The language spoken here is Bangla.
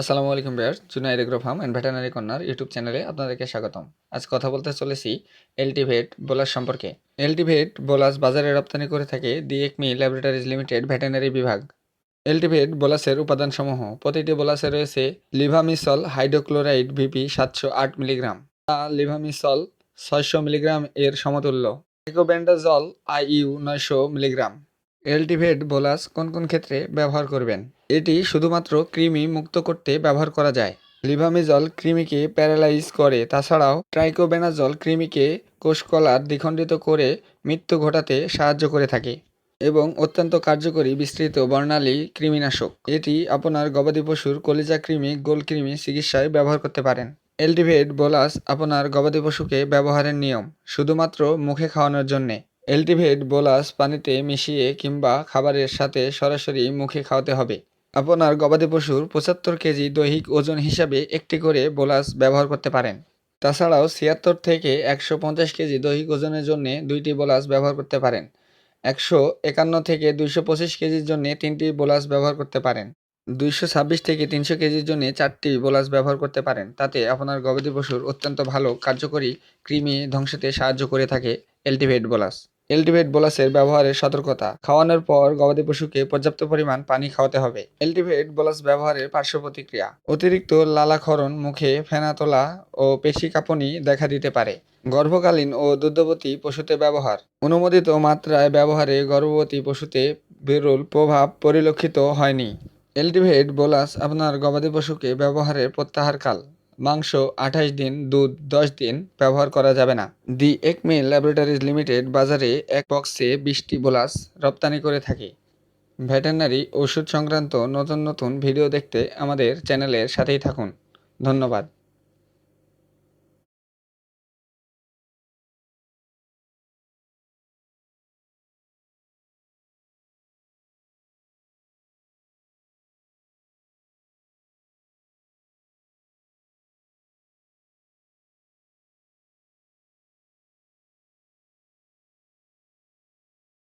আসসালামু আলাইকুম বিয়ার Junaid agro farm and veterinary corner YouTube চ্যানেলে আপনাদেরকে স্বাগতম। আজ কথা বলতে চলেছি এলটিভেট বোলাস সম্পর্কে। এলটিভেট বোলাস বাজারে রপ্তানি করে থাকে the Acme laboratories limited veterinary বিভাগ। এলটিভেট বোলাসের উপাদানসমূহ, প্রতিটি বোলাসে রয়েছে লিভামিসল হাইড্রোক্লোরাইড ভিপি সাতশো আট মিলিগ্রাম। লিভামিসল ছয়শো মিলিগ্রাম এর সমতুল্য। ইকোবেন্ডাজল আইইউ নয়শো মিলিগ্রাম। এলটিভেট বোলাস কোন কোন ক্ষেত্রে ব্যবহার করবেন? এটি শুধুমাত্র কৃমি মুক্ত করতে ব্যবহার করা যায়। লিভামিজল কৃমিকে প্যারালাইজ করে, তাছাড়াও ট্রাইকোবেনাজল কৃমিকে কোষকলার দ্বিখণ্ডিত করে মৃত্যু ঘটাতে সাহায্য করে থাকে এবং অত্যন্ত কার্যকরী বিস্তৃত বর্ণালী কৃমিনাশক। এটি আপনার গবাদি পশুর কলিজা কৃমি, গোল কৃমি চিকিৎসায় ব্যবহার করতে পারেন। এলটিভেট বোলাস আপনার গবাদি পশুকে ব্যবহারের নিয়ম শুধুমাত্র মুখে খাওয়ানোর জন্যে। এলটিভেট বোলাস পানিতে মিশিয়ে কিংবা খাবারের সাথে সরাসরি মুখে খাওয়াতে হবে। আপনার গবাদি পশুর পঁচাত্তর কেজি দৈহিক ওজন হিসাবে একটি করে বোলাস ব্যবহার করতে পারেন। তাছাড়াও ছিয়াত্তর থেকে একশো পঞ্চাশ কেজি দৈহিক ওজনের জন্য দুইটি বোলাস ব্যবহার করতে পারেন। একশো একান্ন থেকে দুইশো পঁচিশ কেজির জন্য তিনটি বোলাস ব্যবহার করতে পারেন। দুইশো ছাব্বিশ থেকে তিনশো কেজির জন্য চারটি বোলাস ব্যবহার করতে পারেন। তাতে আপনার গবাদি পশুর অত্যন্ত ভালো, কার্যকরী, কৃমি ধ্বংসতে সাহায্য করে থাকে এলটিভেট বোলাস। এলটিভেট বোলাসের ব্যবহারের সতর্কতা। খাওয়ানোর পর গবাদি পশুকে পর্যাপ্ত পরিমাণ পানি খাওয়াতে হবে। এলটিভেট বোলাস ব্যবহারের পার্শ্ব প্রতিক্রিয়া। অতিরিক্ত লালাক্ষরণ মুখে ফেনা তোলা ও পেশি কাঁপুনি দেখা দিতে পারে। গর্ভকালীন ও দুগ্ধবতী পশুতে ব্যবহার। অনুমোদিত মাত্রায় ব্যবহারে গর্ভবতী পশুতে বিরল প্রভাব পরিলক্ষিত হয়নি। এলটিভেট বোলাস আপনার গবাদি পশুকে ব্যবহারের প্রত্যাহারকাল মাংস, আঠাশ দিন, দুধ, দশ দিন ব্যবহার করা যাবে না। দি একমি ল্যাবরেটরিজ লিমিটেড বাজারে এক বক্সে বিশটি বোলাস রপ্তানি করে থাকে। ভেটেরিনারি ওষুধ সংক্রান্ত নতুন নতুন ভিডিও দেখতে আমাদের চ্যানেলের সাথেই থাকুন। ধন্যবাদ।